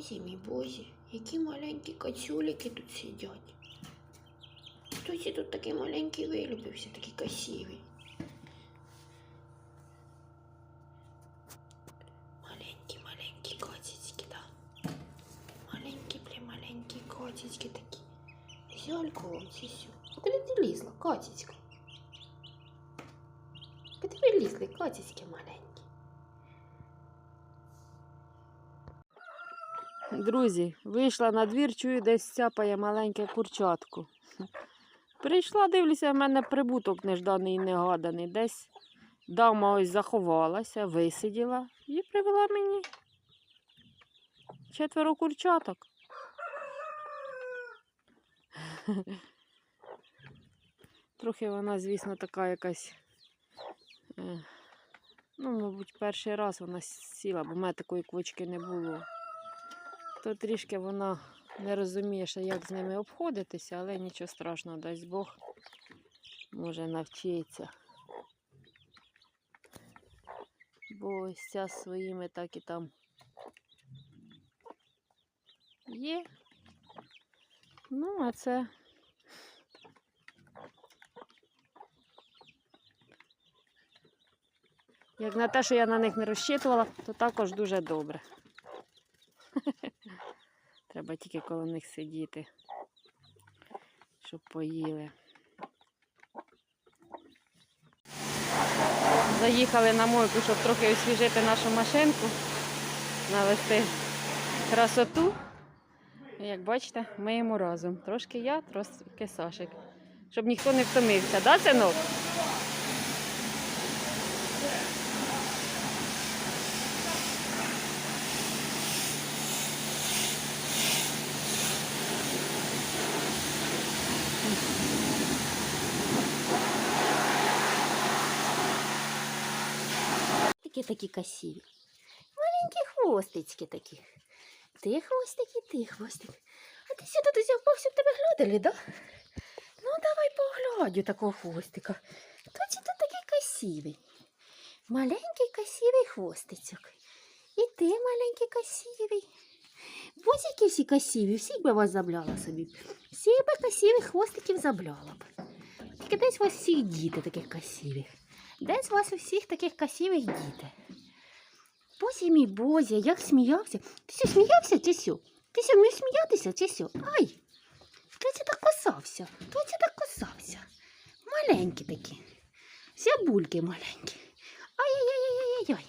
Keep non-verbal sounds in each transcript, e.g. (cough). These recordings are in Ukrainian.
Бозі мій бозі, які маленькі кацюліки тут сидять. Хтось і тут такий маленький вилюбився, такий красивий. Маленькі, маленькі котицькі, да. Маленькі, прям маленькі котицькі такі. Зялько, сісю. А куди ти лізла, котицька? Куди ви лізли, котицькі маленькі? Друзі, вийшла на двір, чую, десь цяпає маленьке курчатку. Прийшла, дивлюся, в мене прибуток нежданий і негаданий. Десь дама ось заховалася, висиділа і привела мені четверо курчаток. Трохи вона, звісно, така якась. е, Ну, мабуть, перший раз вона сіла, бо в мене такої квочки не було то трішки вона не розуміє, ще, як з ними обходитися, але нічого страшного, дасть Бог може навчиться. Бо ось ця своїми так і там є. Ну, а це як на те, що я на них не розчитувала, то також дуже добре. (laughs) Треба тільки коло них сидіти, щоб поїли. Заїхали на мойку, щоб трохи освіжити нашу машинку, навести красоту. Як бачите, миємо разом. Трошки я, трошки Сашик. Щоб ніхто не втомився, да, синок? Такі такі красиві. Маленькі хвостички такі. Ти хвостик і ти хвостик. А ти сюди взяв, щоб тебе глядали, да? Ну, давай поглядю такого хвостика. Тут такий красивий? Маленький красивий хвостичок. І ти маленький красивий. Ось які всі красиві, всіх би вас забляла собі. Всіх би красивих хвостиків забляла б. Тільки десь у вас всіх діти таких красивих. Десь у вас у всіх таких красивих діти. Бозі мій Бозя, як сміявся. Ти що сміявся чи сю? Ти що вмів сміятися чи сю? Ай! Хто це так косався? Хто це так косався? Маленькі такі. Зябульки маленькі. Ай-яй-яй-яй-яй-яй.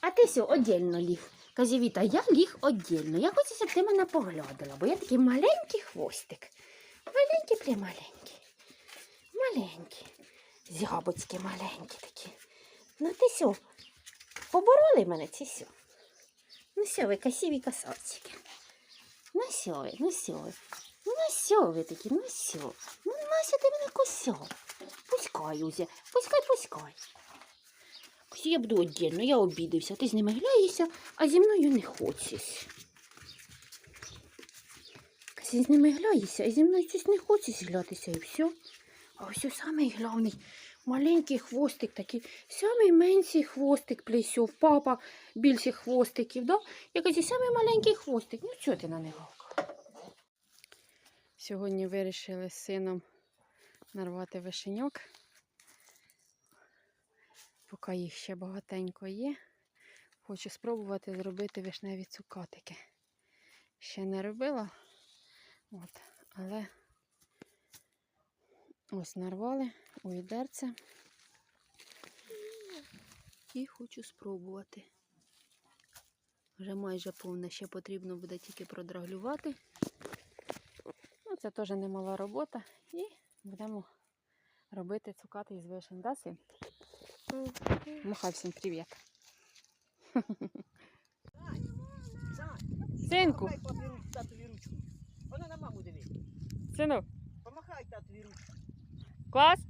А ти сьо одільно ліг. Каже Віта, я ліг одільно. Я хочу, щоб ти мене поглядала, бо я такий маленький хвостик. Маленький прималенький. Маленькі. Зябочки маленькі такі. Ну ти сьо, побороли мене сьо? Ну сьо ви красиві красавчики. Ну сьо ну сьо ви. Ну сьо ви такі, ну сьо. Ну Нася ти мене косяв. Пускай узе, пускай, пускай. Косі я буду віддільно, я обідався. Ти з ними гляєшся, а зі мною не хочеш. Косі з ними гляєшся, а зі мною щось не хочеш глятися і все. А ось самий головний маленький хвостик такий, самий менший хвостик плесів, папа більше хвостиків, да? Я кажу, самий маленький хвостик. Ну чого ти на нього? Сьогодні вирішили з сином нарвати вишеньок. Поки їх ще багатенько є. Хочу спробувати зробити вишневі цукатики. Ще не робила, от, але ось нарвали у відерце. І хочу спробувати. Вже майже повне, ще потрібно буде тільки продраглювати. Ну, це теж немала робота. І будемо робити цукати із вишень. Да, син? Махай всім привіт. Синку. Вона на маму диви. сину, Помахай татові ручку. Клас?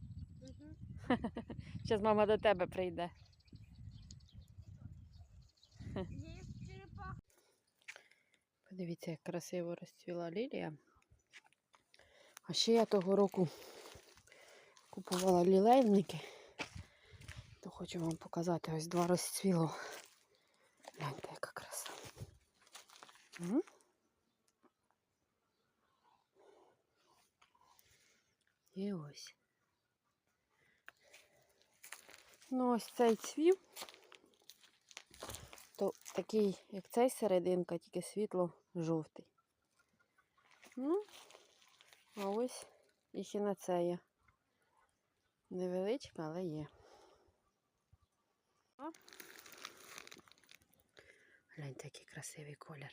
Зараз мама до тебе прийде. Подивіться, як красиво розцвіла лілія. А ще я того року купувала лілейники. То хочу вам показати, ось два розцвіло. Гляньте, яка краса. І ось. Ну, ось цей цвів. То такий, як цей серединка, тільки світло жовтий. Ну, а ось і хінацея. Невеличка, але є. О. Гляньте, який красивий колір.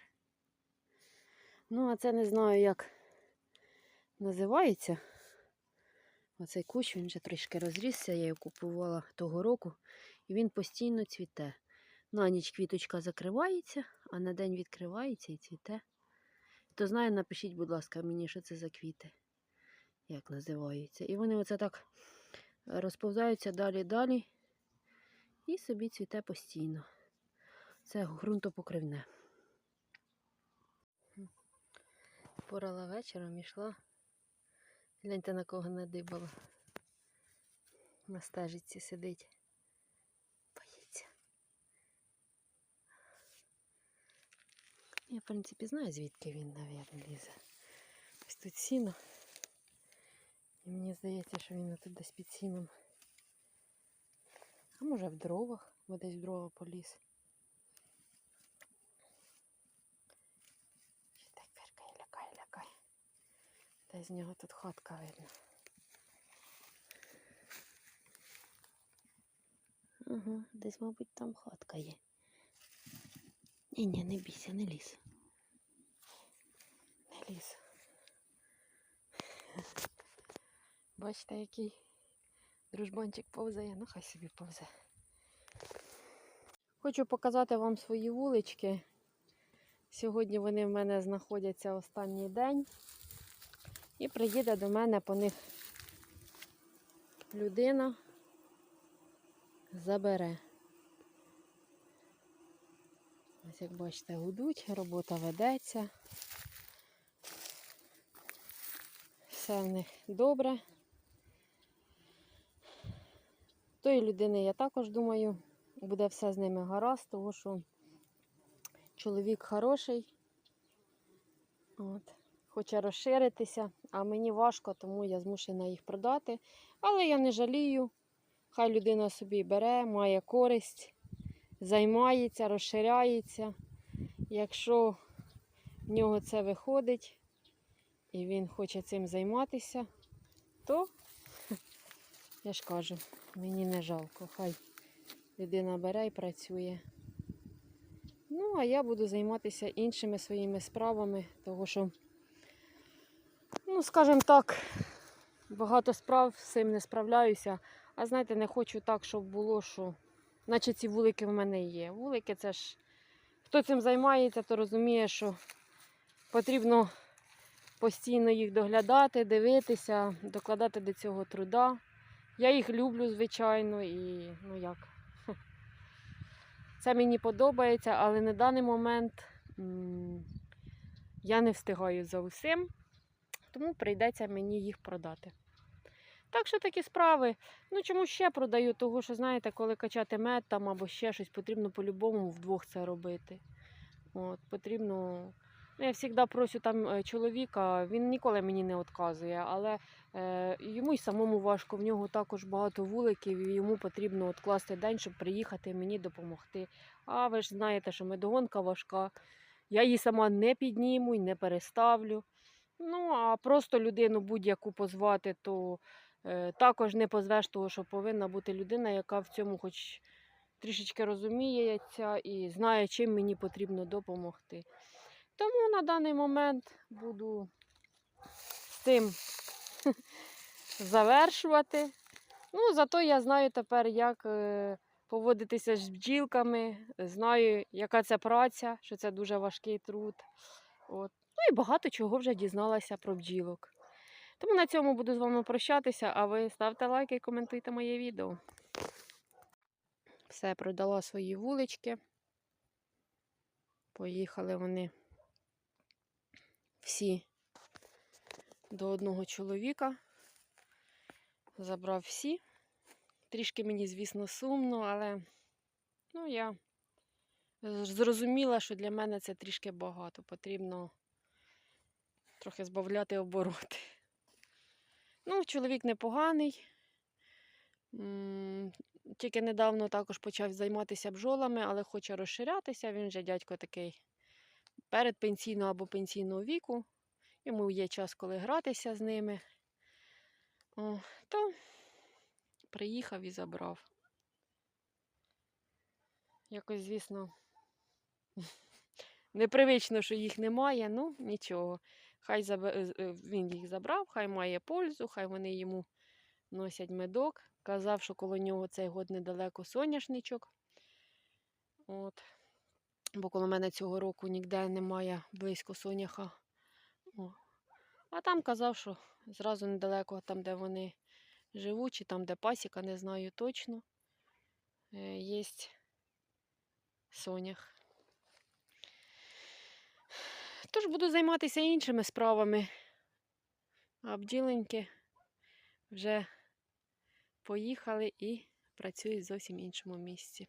Ну, а це не знаю, як називається. Оцей кущ, він вже трішки розрісся, я його купувала того року, і він постійно цвіте. На ніч квіточка закривається, а на день відкривається і цвіте. Хто знає, напишіть, будь ласка, мені, що це за квіти, як називаються. І вони оце так розповзаються далі-далі і собі цвіте постійно. Це ґрунтопокривне. Порала вечором ішла. Гляньте, на кого надибала. На стежиці сидить. Боїться. Я, в принципі, знаю, звідки він, навірно, лізе. Ось тут сіно. І мені здається, що він тут десь під сіном. А може в дровах, бо десь в дрова поліз. Ще так феркає, лякає, лякає. Та з нього тут хатка видно. Ага, десь, мабуть, там хатка є. Ні, ні, не бійся, не лізь. Не лізь. Бачите, який дружбанчик повзає, ну хай собі повзе. Хочу показати вам свої вулички. Сьогодні вони в мене знаходяться останній день. І приїде до мене по них людина, забере. Ось як бачите, гудуть, робота ведеться. Все в них добре. Тої людини, я також думаю, буде все з ними гаразд, тому що чоловік хороший. От. Хоче розширитися, а мені важко, тому я змушена їх продати. Але я не жалію. Хай людина собі бере, має користь, займається, розширяється. Якщо в нього це виходить і він хоче цим займатися, то (laughs) я ж кажу, мені не жалко. Хай людина бере і працює. Ну, а я буду займатися іншими своїми справами, тому що, ну, скажімо так, багато справ з цим не справляюся. А знаєте, не хочу так, щоб було, що наче ці вулики в мене є. Вулики це ж хто цим займається, то розуміє, що потрібно постійно їх доглядати, дивитися, докладати до цього труда. Я їх люблю, звичайно, і ну як. (laughs) Це мені подобається, але на даний момент я не встигаю за усім, тому прийдеться мені їх продати. Так що такі справи. Ну чому ще продаю? Того, що, знаєте, коли качати мед там або ще щось, потрібно по-любому вдвох це робити. От, потрібно. Ну, я завжди прошу там е, чоловіка, він ніколи мені не відказує, але е, йому й самому важко, в нього також багато вуликів, і йому потрібно відкласти день, щоб приїхати мені допомогти. А ви ж знаєте, що медогонка важка. Я її сама не підніму і не переставлю. Ну, а просто людину будь-яку позвати, то е, також не позвеш того, що повинна бути людина, яка в цьому хоч трішечки розуміється і знає, чим мені потрібно допомогти. Тому на даний момент буду з цим завершувати. Ну, зато я знаю тепер, як е, поводитися з бджілками, знаю, яка це праця, що це дуже важкий труд. От. Ну і багато чого вже дізналася про бджілок. Тому на цьому буду з вами прощатися, а ви ставте лайки і коментуйте моє відео. Все, продала свої вулички. Поїхали вони всі до одного чоловіка. Забрав всі. Трішки мені, звісно, сумно, але ну, я зрозуміла, що для мене це трішки багато. Потрібно трохи збавляти обороти. Ну, чоловік непоганий. Тільки недавно також почав займатися бджолами, але хоче розширятися. Він же дядько такий передпенсійного або пенсійного віку. Йому є час, коли гратися з ними. О, то приїхав і забрав. Якось, звісно, (laughs) непривично, що їх немає, ну нічого. Хай е, він їх забрав, хай має пользу, хай вони йому носять медок. Казав, що коло нього цей год недалеко соняшничок. От. Бо коло мене цього року ніде немає близько соняха. О. А там казав, що зразу недалеко, там, де вони живуть, чи там, де пасіка, не знаю точно. Є сонях. Тож буду займатися іншими справами. А бджіленьки вже поїхали і працюють в зовсім іншому місці.